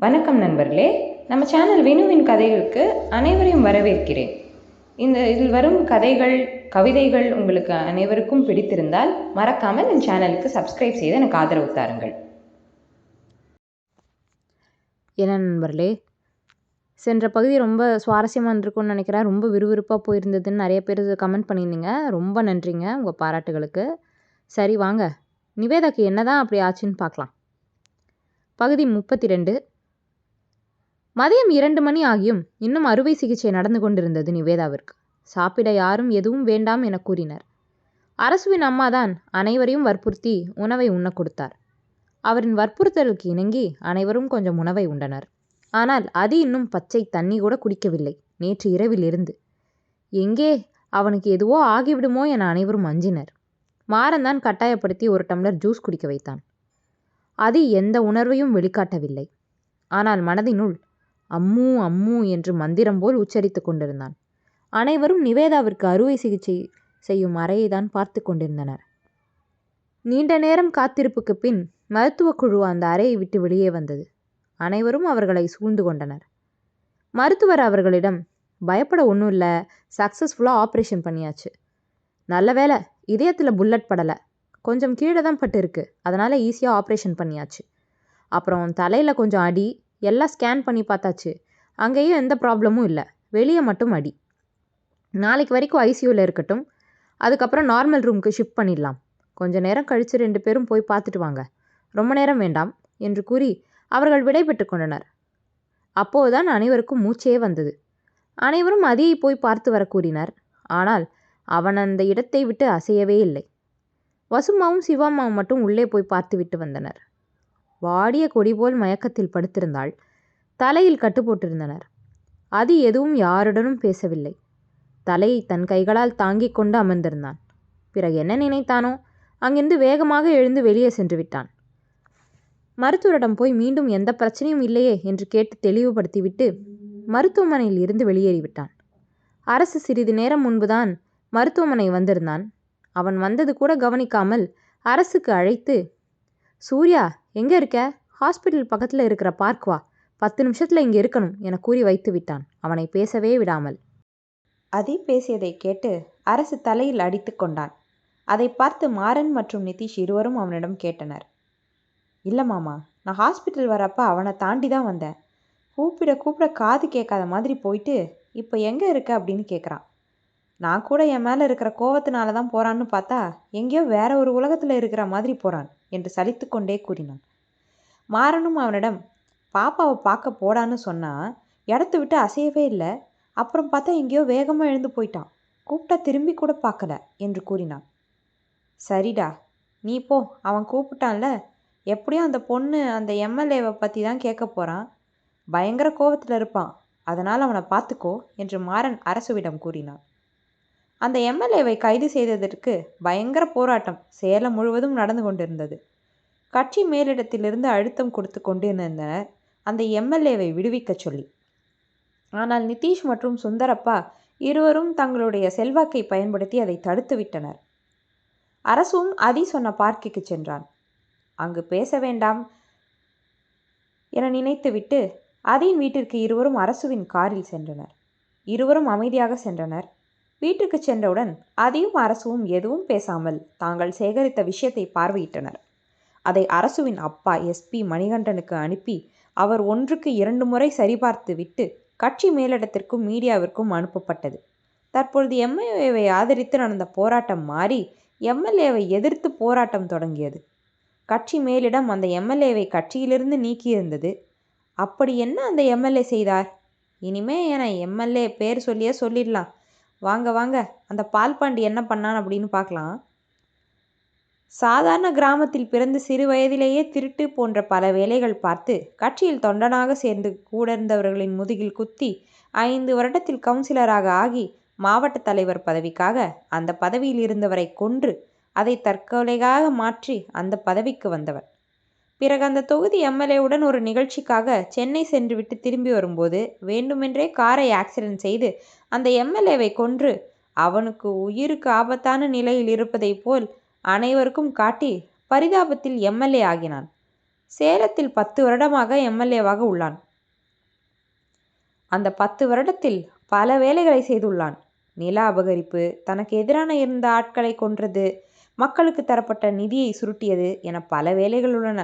வணக்கம் நண்பர்களே. நம்ம சேனல் வினுவின் கதைகளுக்கு அனைவரையும் வரவேற்கிறேன். இந்த இதில் வரும் கதைகள் கவிதைகள் உங்களுக்கு அனைவருக்கும் பிடித்திருந்தால் மறக்காமல் என் சேனலுக்கு சப்ஸ்கிரைப் செய்து எனக்கு ஆதரவு தாருங்கள். என்ன நண்பர்களே? சென்ற பகுதி ரொம்ப சுவாரஸ்யமாக இருந்திருக்கும்னு நினைக்கிறேன். ரொம்ப விறுவிறுப்பாக போயிருந்ததுன்னு நிறைய பேர் கமெண்ட் பண்ணியிருந்தீங்க. ரொம்ப நன்றிங்க உங்கள் பாராட்டுகளுக்கு. சரி வாங்க. நிவேதாக்கு என்னதான் அப்படி ஆச்சுன்னு பார்க்கலாம். பகுதி முப்பத்தி ரெண்டு. மதியம் இரண்டு மணி ஆகியும் இன்னும் அறுவை சிகிச்சை நடந்து கொண்டிருந்தது நிவேதாவிற்கு. சாப்பிட யாரும் எதுவும் வேண்டாம் என கூறினர். அரசுவின் அம்மாதான் அனைவரையும் வற்புறுத்தி உணவை உண்ண கொடுத்தார். அவரின் வற்புறுத்தலுக்கு இணங்கி அனைவரும் கொஞ்சம் உணவை உண்டனர். ஆனால் அது இன்னும் பச்சை தண்ணி கூட குடிக்கவில்லை. நேற்று இரவில் இருந்து. எங்கே அவனுக்கு எதுவோ ஆகிவிடுமோ என அனைவரும் அஞ்சினர். மாறன்தான் கட்டாயப்படுத்தி ஒரு டம்ளர் ஜூஸ் குடிக்க வைத்தான். அது எந்த உணர்வையும் வெளிக்காட்டவில்லை. ஆனால் மனதினுள் அம்மூ அம்மூ என்று மந்திரம் போல் உச்சரித்து கொண்டிருந்தான். அனைவரும் நிவேதாவிற்கு அறுவை சிகிச்சை செய்யும் அறையை தான் பார்த்து கொண்டிருந்தனர். நீண்ட நேரம் காத்திருப்புக்கு பின் மருத்துவக் குழு அந்த அறையை விட்டு வெளியே வந்தது. அனைவரும் அவர்களை சூழ்ந்து கொண்டனர். மருத்துவர் அவர்களிடம் பயப்பட ஒன்றும் இல்லை. சக்ஸஸ்ஃபுல்லாக ஆப்ரேஷன் பண்ணியாச்சு. நல்ல வேலை இதயத்தில் புல்லட் படலை. கொஞ்சம் கீழே தான் பட்டு இருக்கு. அதனால் ஈஸியாக ஆப்ரேஷன் பண்ணியாச்சு. அப்புறம் தலையில் கொஞ்சம் அடி எல்லாம் ஸ்கேன் பண்ணி பார்த்தாச்சு. அங்கேயும் எந்த ப்ராப்ளமும் இல்லை. வெளியே மட்டும் அடி. நாளைக்கு வரைக்கும் ஐசியூவில் இருக்கட்டும். அதுக்கப்புறம் நார்மல் ரூமுக்கு ஷிஃப்ட் பண்ணிடலாம். கொஞ்ச நேரம் கழித்து ரெண்டு பேரும் போய் பார்த்துட்டு வாங்க. ரொம்ப நேரம் வேண்டாம் என்று கூறி அவர்கள் விடைபெற்று கொண்டனர். அப்போதுதான் அனைவருக்கும் மூச்சே வந்தது. அனைவரும் அதியை போய் பார்த்து வர கூறினர். ஆனால் அவன் அந்த இடத்தை விட்டு அசையவே இல்லை. வசுமாவும் சிவாமாவும் மட்டும் உள்ளே போய் பார்த்துவிட்டு வந்தனர். வாடிய கொடி போல் மயக்கத்தில் படுத்திருந்தாள். தலையில் கட்டு போட்டிருந்தனர். அது எதுவும் யாருடனும் பேசவில்லை. தலையை தன் கைகளால் தாங்கிக் கொண்டு அமர்ந்திருந்தான். பிறகு என்ன நினைத்தானோ அங்கிருந்து வேகமாக எழுந்து வெளியே சென்று விட்டான். மருத்துவரிடம் போய் மீண்டும் எந்த பிரச்சனையும் இல்லையே என்று கேட்டு தெளிவுபடுத்திவிட்டு மருத்துவமனையில் இருந்து வெளியேறிவிட்டான் அரசு சிறிது நேரம் முன்புதான் மருத்துவமனை வந்திருந்தான். அவன் வந்தது கூட கவனிக்காமல் அரசுக்கு அழைத்து சூர்யா எங்கே இருக்க? ஹாஸ்பிட்டல் பக்கத்தில் இருக்கிற பார்க் வா. பத்து நிமிஷத்தில் இங்கே இருக்கணும் என கூறி வைத்து விட்டான். அவனை பேசவே விடாமல். அதி பேசியதை கேட்டு அரசு தலையில் அடித்து கொண்டான். அதை பார்த்து மாறன் மற்றும் நிதிஷ் இருவரும் அவனிடம் கேட்டனர். இல்லை மாமா நான் ஹாஸ்பிட்டல் வரப்ப அவனை தாண்டி தான் வந்தேன். கூப்பிட கூப்பிட காது கேட்காத மாதிரி போயிட்டு இப்போ எங்கே இருக்க? அப்படின்னு கேட்குறான் நான் கூட என் மேலே இருக்கிற கோவத்தினால தான் போகிறான்னு பார்த்தா எங்கேயோ வேற ஒரு உலகத்தில் இருக்கிற மாதிரி போகிறான் என்று சலித்து கொண்டே கூறினான். மாறனும் அவனிடம் பாப்பாவை பார்க்க போடான்னு சொன்னால் இடத்த விட்டு அசையவே இல்லை. அப்புறம் பார்த்தா எங்கேயோ வேகமாக எழுந்து போயிட்டான். கூப்பிட்டா திரும்பி கூட பார்க்கல என்று கூறினான். சரிடா நீ போ. அவன் கூப்பிட்டான்ல. எப்படியும் அந்த பொண்ணு அந்த எம்எல்ஏவை பற்றி தான் கேட்க போகிறான் பயங்கர கோவத்தில் இருப்பான். அதனால் அவனை பார்த்துக்கோ என்று மாறன் அரசுவிடம் கூறினான். அந்த எம்எல்ஏவை கைது செய்ததற்கு பயங்கர போராட்டம் சேலம் முழுவதும் நடந்து கொண்டிருந்தது. கட்சி மேலிடத்திலிருந்து அழுத்தம் கொடுத்து கொண்டிருந்தனர் அந்த எம்எல்ஏவை விடுவிக்கச் சொல்லி. ஆனால் நிதிஷ் மற்றும் சுந்தரப்பா இருவரும் தங்களுடைய செல்வாக்கை பயன்படுத்தி அதை தடுத்து விட்டனர். அரசும் அதி சொன்ன பார்க்கிக்கு சென்றான். அங்கு பேச வேண்டாம் என நினைத்துவிட்டு அதின் வீட்டிற்கு இருவரும் அரசுவின் காரில் சென்றனர். இருவரும் அமைதியாக சென்றனர். வீட்டுக்கு சென்றவுடன் அதையும் அரசுவும் எதுவும் பேசாமல் தாங்கள் சேகரித்த விஷயத்தை பார்வையிட்டனர். அதை அரசுவின் அப்பா எஸ்பி மணிகண்டனுக்கு அனுப்பி அவர் ஒன்றுக்கு இரண்டு முறை சரிபார்த்து விட்டு கட்சி மேலிடத்திற்கும் மீடியாவிற்கும் அனுப்பப்பட்டது. தற்பொழுது எம்எல்ஏவை ஆதரித்து நடந்த போராட்டம் மாறி எம்எல்ஏவை எதிர்த்து போராட்டம் தொடங்கியது. கட்சி மேலிடம் அந்த எம்எல்ஏவை கட்சியிலிருந்து நீக்கியிருந்தது. அப்படி என்ன அந்த எம்எல்ஏ செய்தார் இனிமே என எம்எல்ஏ பேர் சொல்லியே சொல்லிடலாம். வாங்க வாங்க. அந்த பால்பாண்டி என்ன பண்ணான் அப்படின்னு பார்க்கலாம். சாதாரண கிராமத்தில் பிறந்து சிறு வயதிலேயே திருட்டு போன்ற பல வேலைகள் பார்த்து கட்சியில் தொண்டனாக சேர்ந்து கூட இருந்தவர்களின் முதுகில் குத்தி ஐந்து வருடத்தில் கவுன்சிலராக ஆகி மாவட்ட தலைவர் பதவிக்காக அந்த பதவியில் இருந்தவரை கொன்று அதை தற்கொலையாக மாற்றி அந்த பதவிக்கு வந்தவர். பிறகு அந்த தொகுதி எம்எல்ஏவுடன் ஒரு நிகழ்ச்சிக்காக சென்னை சென்றுவிட்டு திரும்பி வரும்போது வேண்டுமென்றே காரை ஆக்சிடென்ட் செய்து அந்த எம்எல்ஏவை கொன்று அவனுக்கு உயிருக்கு ஆபத்தான நிலையில் இருப்பதைப் போல் அனைவருக்கும் காட்டி பரிதாபத்தில் எம்எல்ஏ ஆகினான். சேலத்தில் பத்து வருடமாக எம்எல்ஏவாக உள்ளான். அந்த பத்து வருடத்தில் பல வேலைகளை செய்துள்ளான். நில அபகரிப்பு தனக்கு எதிரான இருந்த ஆட்களை கொன்றது மக்களுக்கு தரப்பட்ட நிதியை சுருட்டியது என பல வேலைகள் உள்ளன.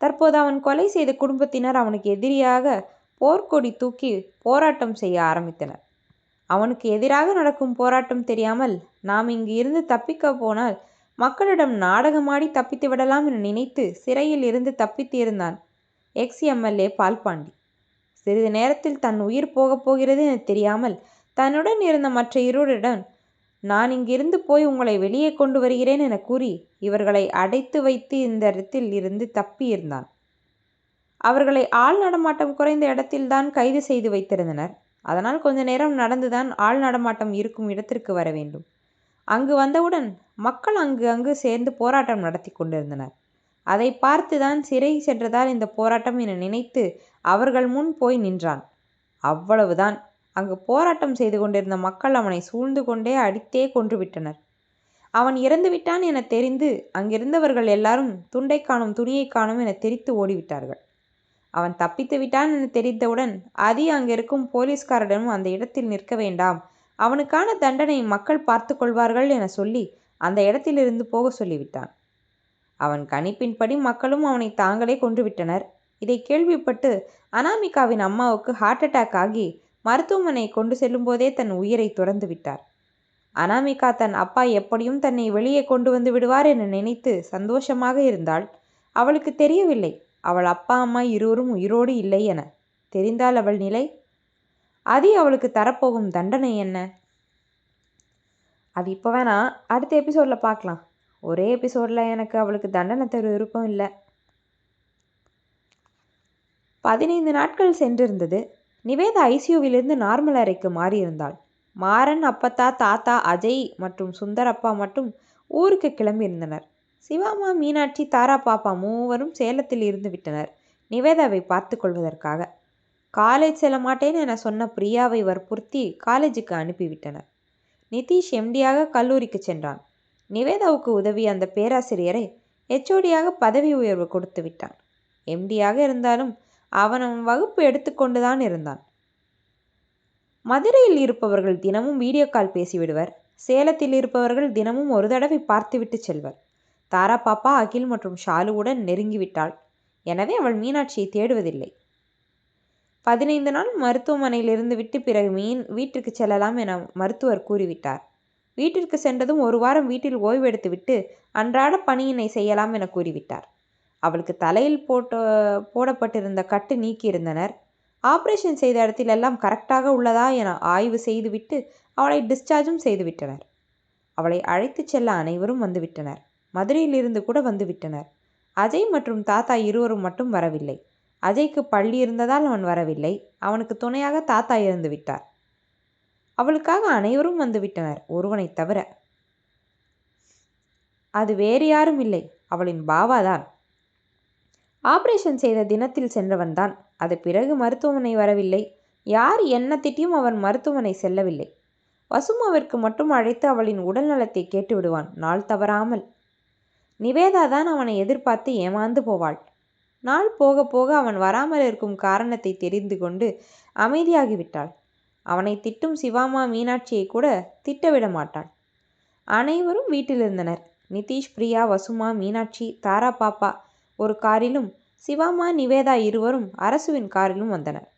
தற்போது அவன் கொலை செய்த குடும்பத்தினர் அவனுக்கு எதிரியாக போர்க்கொடி தூக்கி போராட்டம் செய்ய ஆரம்பித்தனர். அவனுக்கு எதிராக நடக்கும் போராட்டம் தெரியாமல் நாம் இங்கு இருந்து தப்பிக்க போனால் மக்களிடம் நாடகமாடி தப்பித்து விடலாம் என நினைத்து சிறையில் இருந்து தப்பித்து இருந்தான் எக்ஸ் எம்எல்ஏ பால்பாண்டி. சிறிது நேரத்தில் தன் உயிர் போகப் போகிறது என தெரியாமல் தன்னுடன் இருந்த மற்ற இருவருடன் நான் இங்கிருந்து போய் உங்களை வெளியே கொண்டு வருகிறேன் என கூறி இவர்களை அடைத்து வைத்து இந்த இடத்தில் இருந்து தப்பி இருந்தான். அவர்களை ஆள் நடமாட்டம் குறைந்த இடத்தில்தான் கைது செய்து வைத்திருந்தனர். அதனால் கொஞ்ச நேரம் நடந்துதான் ஆள் நடமாட்டம் இருக்கும் இடத்திற்கு வர வேண்டும். அங்கு வந்தவுடன் மக்கள் அங்கு அங்கு சேர்ந்து போராட்டம் நடத்தி கொண்டிருந்தனர். அதை பார்த்துதான் சிறை சென்றதால் இந்த போராட்டம் என நினைத்து அவர்கள் முன் போய் நின்றான். அவ்வளவுதான். அங்கு போராட்டம் செய்து கொண்டிருந்த மக்கள் அவனை சூழ்ந்து கொண்டே அடித்தே கொன்றுவிட்டனர் அவன் இறந்து விட்டான் என தெரிந்து அங்கிருந்தவர்கள் எல்லாரும் துண்டை காணும் துணியை காணும் என தெரித்து ஓடிவிட்டார்கள். அவன் தப்பித்து விட்டான் என தெரிந்தவுடன் அதி அங்கிருக்கும் போலீஸ்காரரிடமும் அந்த இடத்தில் நிற்க வேண்டாம். அவனுக்கான தண்டனை மக்கள் பார்த்து கொள்வார்கள் என சொல்லி அந்த இடத்திலிருந்து போக சொல்லிவிட்டான். அவன் கணிப்பின்படி மக்களும் அவனை தாங்களே கொன்றுவிட்டனர் இதை கேள்விப்பட்டு அனாமிகாவின் அம்மாவுக்கு ஹார்ட் அட்டாக் ஆகி மருத்துவமனை கொண்டு செல்லும்போதே தன் உயிரை துறந்து விட்டார். அனாமிகா தன் அப்பா எப்படியும் தன்னை வெளியே கொண்டு வந்து விடுவார் என நினைத்து சந்தோஷமாக இருந்தாள். அவளுக்கு தெரியவில்லை அவள் அப்பா அம்மா இருவரும் உயிரோடு இல்லை என. தெரிந்தால் அவள் நிலை? அதி அவளுக்கு தரப்போகும் தண்டனை என்ன? அது இப்போ வேணா அடுத்த எபிசோடில் பார்க்கலாம் ஒரே எபிசோடில் எனக்கு அவளுக்கு தண்டனை தர விருப்பம் இல்லை. பதினைந்து நாட்கள் சென்றிருந்தது. நிவேதா ஐசியூவிலிருந்து நார்மல் அறைக்கு மாறியிருந்தாள். மாறன் அப்பத்தா தாத்தா அஜய் மற்றும் சுந்தரப்பா மட்டும் ஊருக்கு கிளம்பியிருந்தனர். சிவாமா மீனாட்சி தாரா பாப்பா மூவரும் சேலத்தில் இருந்து விட்டனர் நிவேதாவை பார்த்து கொள்வதற்காக. காலேஜ் செல்ல மாட்டேன் என சொன்ன பிரியாவை வற்புறுத்தி காலேஜுக்கு அனுப்பிவிட்டனர். நிதிஷ் எம்டியாக கல்லூரிக்கு சென்றான். நிவேதாவுக்கு உதவி அந்த பேராசிரியரை எச்ஓடியாக பதவி உயர்வு கொடுத்து விட்டான். எம்டியாக இருந்தாலும் அவன் வகுப்பு எடுத்துக்கொண்டுதான் இருந்தான். மதுரையில் இருப்பவர்கள் தினமும் வீடியோ கால் பேசிவிடுவர் சேலத்தில் இருப்பவர்கள் தினமும் ஒரு தடவை பார்த்துவிட்டு செல்வர். தாரா பாப்பா அகில் மற்றும் ஷாலுவுடன் நெருங்கிவிட்டாள் எனவே அவள் மீனாட்சியை தேடுவதில்லை. பதினைந்து நாள் மருத்துவமனையில் இருந்து விட்டு பிறகு மீன் வீட்டிற்கு செல்லலாம் என மருத்துவர் கூறிவிட்டார். வீட்டிற்கு சென்றதும் ஒரு வாரம் வீட்டில் ஓய்வெடுத்துவிட்டு அன்றாட பணியினை செய்யலாம் என கூறிவிட்டார். அவளுக்கு தலையில் போட்டு போடப்பட்டிருந்த கட்டு நீக்கியிருந்தனர். ஆபரேஷன் செய்த இடத்திலெல்லாம் கரெக்டாக உள்ளதா என ஆய்வு செய்துவிட்டு அவளை டிஸ்சார்ஜும் செய்துவிட்டனர். அவளை அழைத்துச் செல்ல அனைவரும் வந்துவிட்டனர். மதுரையிலிருந்து கூட வந்துவிட்டனர். அஜய் மற்றும் தாத்தா இருவரும் மட்டும் வரவில்லை. அஜய்க்கு பள்ளி இருந்ததால் அவன் வரவில்லை. அவனுக்கு துணையாக தாத்தா இருந்து விட்டார். அவளுக்காக அனைவரும் வந்துவிட்டனர் ஒருவனை தவிர. அது வேறு யாரும் இல்லை. அவளின் பாவாதான் ஆபரேஷன் செய்த தினத்தில் சென்றவன்தான் அது பிறகு மருத்துவமனை வரவில்லை. யார் என்ன திட்டியும் அவன் மருத்துவமனை செல்லவில்லை. வசுமாவிற்கு மட்டும் அழைத்து அவளின் உடல் நலத்தை கேட்டு விடுவான் நாள் தவறாமல். நிவேதா தான் அவனை எதிர்பார்த்து ஏமாந்து போவாள். நாள் போக போக அவன் வராமல் இருக்கும் காரணத்தை தெரிந்து கொண்டு அமைதியாகிவிட்டாள் அவனை திட்டும் சிவாமா மீனாட்சியை கூட திட்டவிட மாட்டாள். அனைவரும் வீட்டில் இருந்தனர் நிதிஷ் பிரியா வசுமா மீனாட்சி தாரா பாப்பா ஒரு காரிலும் சிவாமா நிவேதா இருவரும் அரசுவின் காரிலும் வந்தனர்.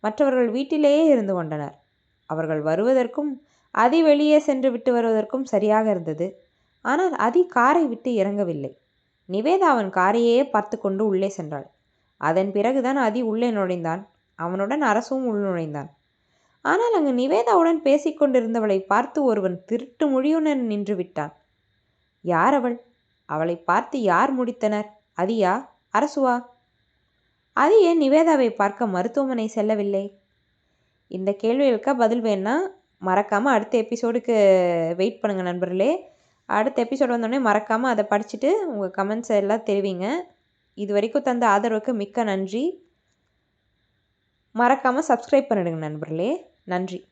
மற்றவர்கள் வீட்டிலேயே இருந்து கொண்டனர். அவர்கள் வருவதற்கும் அதி வெளியே சென்று விட்டு வருவதற்கும் சரியாக இருந்தது. ஆனால் அதி காரை விட்டு இறங்கவில்லை. நிவேதா அவன் காரையே பார்த்து கொண்டு உள்ளே சென்றாள். அதன் பிறகுதான் அதி உள்ளே நுழைந்தான். அவனுடன் அரசும் உள் நுழைந்தான். ஆனால் அங்கு நிவேதாவுடன் பேசிக்கொண்டிருந்தவளை பார்த்து ஒருவன் திருட்டு மொழியுடன் நின்று விட்டான். யார் அவள்? அவளை பார்த்து யார் முடித்தனர்? அதியா அரசுவா? அது ஏன் நிவேதாவை பார்க்க மருத்துவமனை செல்லவில்லை? இந்த கேள்விகளுக்காக பதில் வேணா மறக்காமல் அடுத்த எபிசோடுக்கு வெயிட் பண்ணுங்கள் நண்பர்களே. அடுத்த எபிசோடு வந்தோடனே மறக்காமல் அதை படிச்சுட்டு உங்கள் கமெண்ட்ஸ் எல்லாம் தெரிவிங்க. இது வரைக்கும் தந்த ஆதரவுக்கு மிக்க நன்றி. மறக்காமல் சப்ஸ்கிரைப் பண்ணிடுங்க நண்பர்களே. நன்றி.